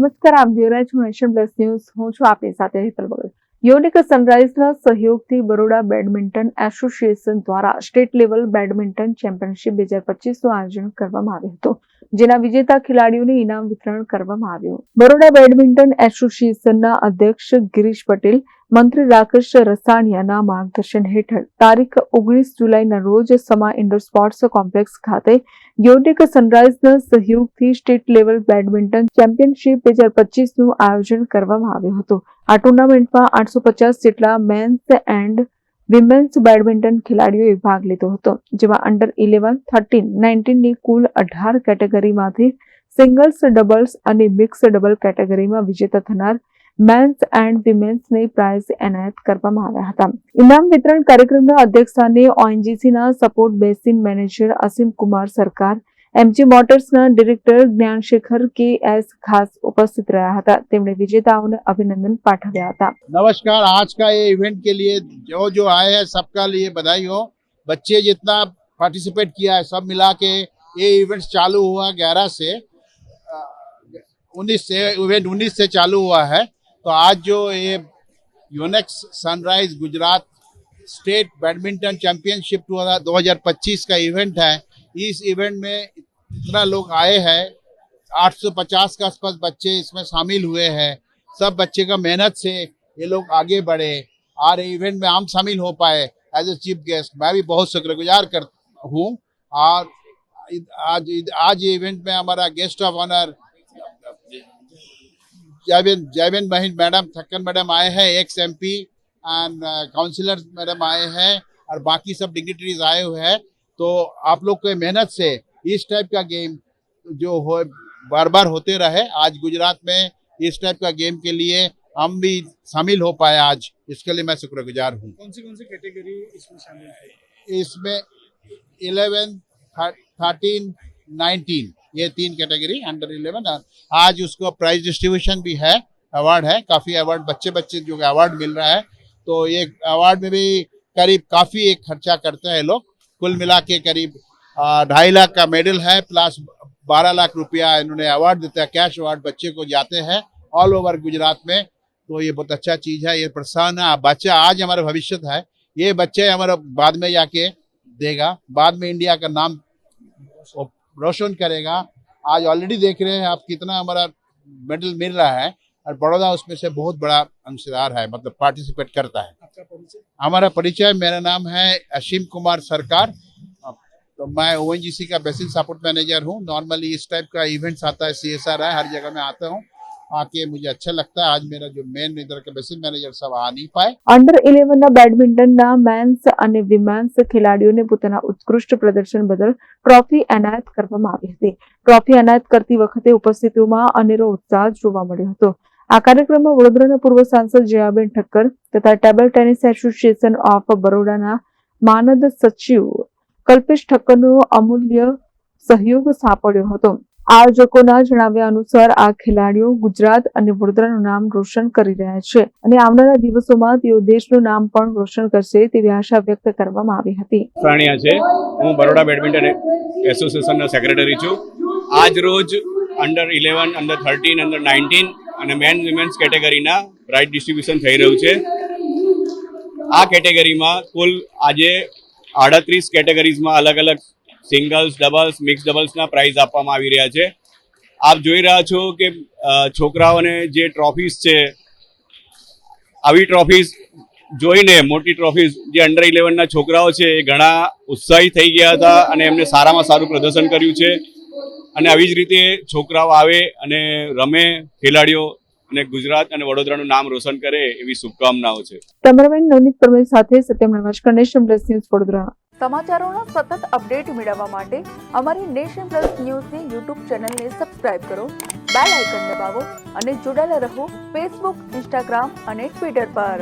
નમસ્કાર આપ જોઈ રહ્યા છો નેશન પ્લસ ન્યૂઝ હું છું આપની સાથે હેતલ બગલ યુનિક સનરાઇઝના સહયોગથી બરોડા બેડમિન્ટન એસોસિએશન દ્વારા સ્ટેટ લેવલ બેડમિન્ટન ચેમ્પિયનશિપ બે હજાર પચીસનું આયોજન કરવામાં આવ્યું હતું જેના વિજેતા ખેલાડીઓને ઇનામ વિતરણ કરવામાં આવ્યું બરોડા બેડમિન્ટન એસોસિએશનના અધ્યક્ષ ગિરીશ પટેલ મંત્રી રાકેશ રસાણિયાના માર્ગદર્શન હેઠળ તારીખ ઓગણીસ જુલાઈના રોજ સમા ઇન્ડોર સ્પોર્ટ્સ કોમ્પ્લેક્સ ખાતે યોનિક સનરાઇઝના સહયોગથી સ્ટેટ લેવલ બેડમિન્ટન ચેમ્પિયનશિપ બે હજાર પચીસનું આયોજન કરવામાં આવ્યું હતું આ ટુર્નામેન્ટમાં આઠસો પચાસ જેટલા મેન્સ એન્ડ વિમેન્સ બેડમિન્ટન ખેલાડીઓએ ભાગ લીધો હતો જેમાં અંડર ઇલેવન થર્ટીન નાઇન્ટીનની કુલ અઢાર કેટેગરીમાંથી સિંગલ્સ ડબલ્સ અને મિક્સ ડબલ કેટેગરીમાં વિજેતા થનાર મેન્સ એન્ડ વિમેન્સને પ્રાઇઝ એનાયત કરવામાં આવ્યા હતા ઇનામ વિતરણ કાર્યક્રમના અધ્યક્ષસ્થાને ઓએનજીસીના સપોર્ટ બેસિન મેનેજર અસીમ કુમાર સરકાર એમજી મોટર્સના ડિરેક્ટર જ્ઞાનશેખર કે એસ ખાસ ઉપસ્થિत રહ્યા હતા તેમણે વિજેતાઓને અભિનંદન પાઠવ્યા था नमस्कार आज का ये इवेंट के लिए जो जो आए हैं सबका लिए बधाई हो बच्चे जितना पार्टिसिपेट किया है सब मिला के ये इवेंट चालू हुआ ग्यारह से उन्नीस से इवेंट उन्नीस से चालू हुआ है तो आज जो ये Yonex Sunrise Gujarat state badminton championship पच्चीस का इवेंट है इस इवेंट में इतना लोग आए हैं 850 के आसपास बच्चे इसमें शामिल हुए हैं सब बच्चे का मेहनत से ये लोग आगे बढ़े और इवेंट में हम शामिल हो पाए एज ए चीफ गेस्ट मैं भी बहुत शुक्रगुजार कर हूँ और आज आज ये इवेंट में हमारा guest of honour Jayaben Jayaben Mahind madam Thakkar madam आए हैं ex M P and councillor madam आए हैं और बाकी सब डिग्नेटरीज आए हुए हैं तो आप लोग के मेहनत से इस टाइप का गेम जो हो बार बार होते रहे आज गुजरात में इस टाइप का गेम के लिए हम भी शामिल हो पाए आज इसके लिए मैं शुक्रगुजार हूँ कौन सी कौन सी कैटेगरी इसमें शामिल है इसमें इलेवन थर्टीन नाइनटीन ये तीन कैटेगरी अंडर इलेवन आज उसको प्राइज डिस्ट्रीब्यूशन भी है अवार्ड है काफ़ी अवार्ड बच्चे बच्चे जो अवार्ड मिल रहा है तो ये अवार्ड में भी करीब काफ़ी एक खर्चा करते हैं लोग कुल मिला के करीब ढाई लाख का मेडल है प्लस बारह लाख रुपया इन्होंने अवार्ड देता है कैश अवार्ड बच्चे को जाते हैं ऑल ओवर गुजरात में तो ये बहुत अच्छा चीज़ है ये प्रोत्साहन बच्चा आज हमारा भविष्य है ये बच्चे हमारा बाद में जाके देगा बाद में इंडिया का नाम रोशन करेगा आज ऑलरेडी देख रहे हैं आप कितना हमारा मेडल मिल रहा है और बड़ौदा उसमें से बहुत बड़ा अंशदार है मतलब पार्टिसिपेट करता है ચાપો છે અમારો પરિચય મેર નામ હે અશિમ કુમાર સરકાર તો મે ઓએનજીસી કા બેસિક સપોર્ટ મેનેજર હું નોર્મલી ઇસ ટાઈપ કા ઇવેન્ટસ આતા છે સીએસઆર આ હર જગહ મે આતા હું આ કે મુજે અચ્છા લગતા આજ મેરા જો મેન મેનેજર સા આવ નહી પાએ અંડર 11 ના બેડમિન્ટન ના મેન્સ અને વિમેન્સ ખેલાડીઓ ને પોતાનું ઉત્કૃષ્ટ પ્રદર્શન બદલ ટ્રોફી અનાત કરવા માગી હતી ટ્રોફી અનાત કરતી વખતે ઉપસ્થિતો માં અનેરો ઉત્સાહ જોવા મળ્યો હતો આ કાર્યક્રમમાં વડોદરાના પૂર્વ સાંસદ જયાબેન ઠક્કર તથા ટેબલ ટેનિસ એસોસિએશન ઓફ બરોડાના માનદ સચિવ કલ્પેશ ઠક્કરનો અમૂલ્ય સહયોગ સાંપડ્યો હતો આયોજકોના જણાવ્યા અનુસાર આ ખેલાડીઓ ગુજરાત અને વડોદરાનું નામ રોશન કરી રહ્યા છે અને આવનારા દિવસોમાં તેઓ દેશનું નામ પણ રોશન કરશે તેવી આશા વ્યક્ત કરવામાં આવી હતી છે હું બરોડા બેડમિન્ટન એસોસિએશનના સેક્રેટરી છું આજ રોજ under eleven under thirteen under nineteen અને મેન વિમેન્સ કેટેગરીના પ્રાઇઝ ડિસ્ટ્રીબ્યુશન થઈ રહ્યું છે આ કેટેગરીમાં કુલ આજે આડત્રીસ કેટેગરીઝમાં અલગ અલગ સિંગલ્સ ડબલ્સ મિક્સ ડબલ્સના પ્રાઇઝ આપવામાં આવી રહ્યા છે આપ જોઈ રહ્યા છો કે છોકરાઓને જે ટ્રોફીઝ છે આવી ટ્રોફીઝ જોઈને મોટી ટ્રોફીઝ જે અંડર ઇલેવનના છોકરાઓ છે એ ઘણા ઉત્સાહી થઈ ગયા હતા અને એમને સારામાં સારું પ્રદર્શન કર્યું છે અને આવી જ રીતે છોકરાઓ આવે અને રમે ખેલાડીઓ અને ગુજરાત અને વડોદરાનું નામ રોશન કરે એવી શુભકામનાઓ છે કેમેરામેન નવનીત પરમેર સાથે સત્યમ નમસ્કાર નેશન પ્લસ ન્યૂઝ વડોદરા સમાચારોના સતત અપડેટ મેળવવા માટે અમારી નેશન પ્લસ ન્યૂઝની યુટ્યુબ ચેનલને સબસ્ક્રાઇબ કરો બેલ આઇકન દબાવો અને જોડાયેલા રહો ફેસબુક ઇન્સ્ટાગ્રામ અને ટ્વિટર પર